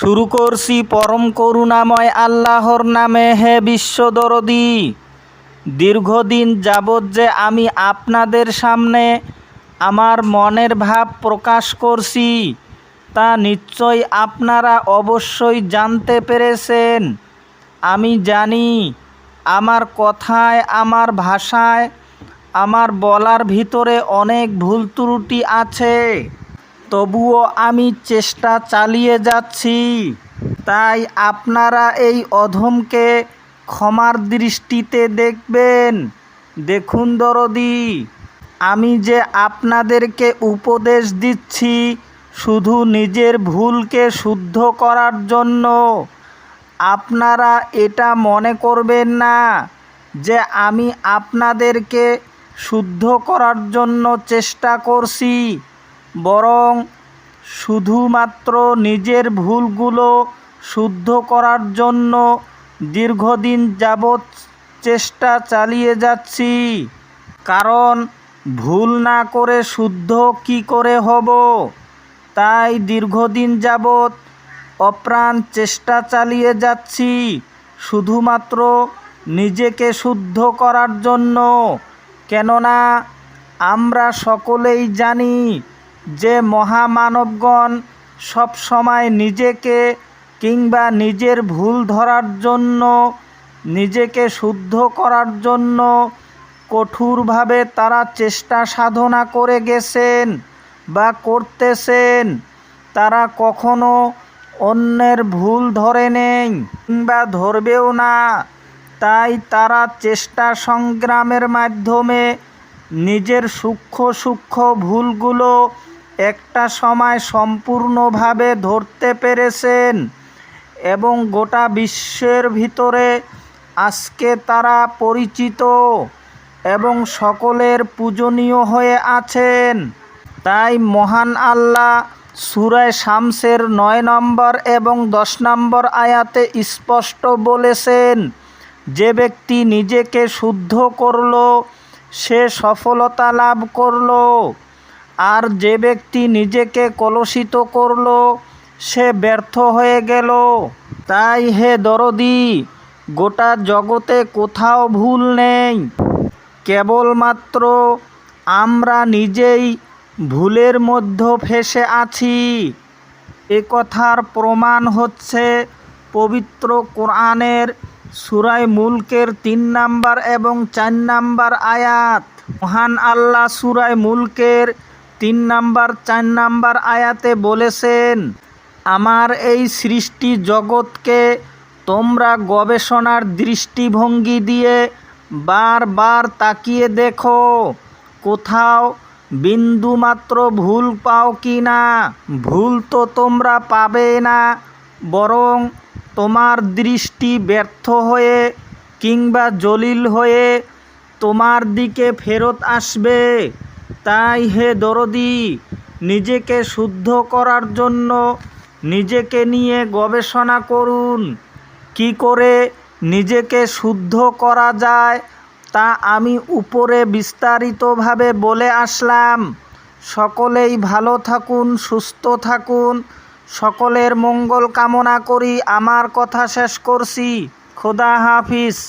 শুরু করছি পরম করুণাময় আল্লাহর নামে, হে বিশ্বদরদি দীর্ঘদিন যাবৎ যে আমি আপনাদের সামনে আমার মনের ভাব প্রকাশ করছি, তা নিশ্চয় আপনারা অবশ্যই জানতে পেরেছেন। আমি জানি আমার কথায়, আমার ভাষায়, আমার বলার ভিতরে অনেক ভুল ত্রুটি আছে। তবুও আমি চেষ্টা চালিয়ে যাচ্ছি। তাই আপনারা এই অধমকে ক্ষমার দৃষ্টিতে দেখবেন। দেখুন দরদি, আমি যে আপনাদেরকে উপদেশ দিচ্ছি, শুধু নিজের ভুলকে শুদ্ধ করার জন্য। আপনারা এটা মনে করবেন না, যে আমি আপনাদেরকে শুদ্ধ করার জন্য চেষ্টা করছি। বরং শুধুমাত্র নিজের ভুলগুলো শুদ্ধ করার জন্য দীর্ঘদিন যাবৎ চেষ্টা চালিয়ে যাচ্ছি। কারণ ভুল না করে শুদ্ধ কি করে হব? তাই দীর্ঘদিন যাবৎ অপ্রাণ চেষ্টা চালিয়ে যাচ্ছি। শুধুমাত্র নিজেকে শুদ্ধ করার জন্য। কেননা আমরা সকলেই জানি যে মহামানবগণ সব সময় নিজেকে কিংবা নিজের ভুল ধরার জন্য, নিজেকে শুদ্ধ করার জন্য কঠোরভাবে তারা চেষ্টা সাধনা করে গেছেন বা করতেছেন, তারা কখনো অন্যের ভুল ধরে নেই কিংবা ধরবেও না। তাই তারা চেষ্টা সংগ্রামের মাধ্যমে নিজের সূক্ষ্ম সূক্ষ্ম ভুলগুলো একটা সময় সম্পূর্ণভাবে ধরতে পেরেছেন এবং গোটা বিশ্বের ভিতরে আজকে তারা পরিচিত এবং সকলের পূজনীয় হয়ে আছেন। তাই মহান আল্লাহ সুরায় শামসের নয় নম্বর এবং দশ নম্বর আয়াতে স্পষ্ট বলেছেন, যে ব্যক্তি নিজেকে শুদ্ধ করল, সে সফলতা লাভ করল। আর যে ব্যক্তি নিজেকে কলুষিত করল, সে ব্যর্থ হয়ে গেল। তাই হে দরদি, গোটা জগতে কোথাও ভুল নেই। কেবলমাত্র আমরা নিজেই ভুলের মধ্যে ফেসে আছি। এ কথার প্রমাণ হচ্ছে পবিত্র কোরআনের সুরাই মুলকের তিন নাম্বার এবং চার নাম্বার আয়াত। মহান আল্লাহ সুরাই মুলকের তিন নাম্বার, চার নাম্বার আয়াতে বলেছেন, আমার এই সৃষ্টি জগৎকে তোমরা গবেষণার দৃষ্টিভঙ্গি দিয়ে বারবার তাকিয়ে দেখো। কোথাও বিন্দুমাত্র ভুল পাও কি না? ভুল তো তোমরা পাবে না। বরং তোমার দৃষ্টি ব্যর্থ হয়ে কিংবা জলিল হয়ে তোমার দিকে ফেরত আসবে। তাই হে দরদি, নিজেকে শুদ্ধ করার জন্য নিজেকে নিয়ে গবেষণা করুন। কি করে নিজেকে শুদ্ধ করা যায় তা আমি উপরে বিস্তারিতভাবে বলে আসলাম। সকলেই ভালো থাকুন, সুস্থ থাকুন। সকলের মঙ্গল কামনা করি। আমার কথা শেষ করছি। খোদা হাফিজ।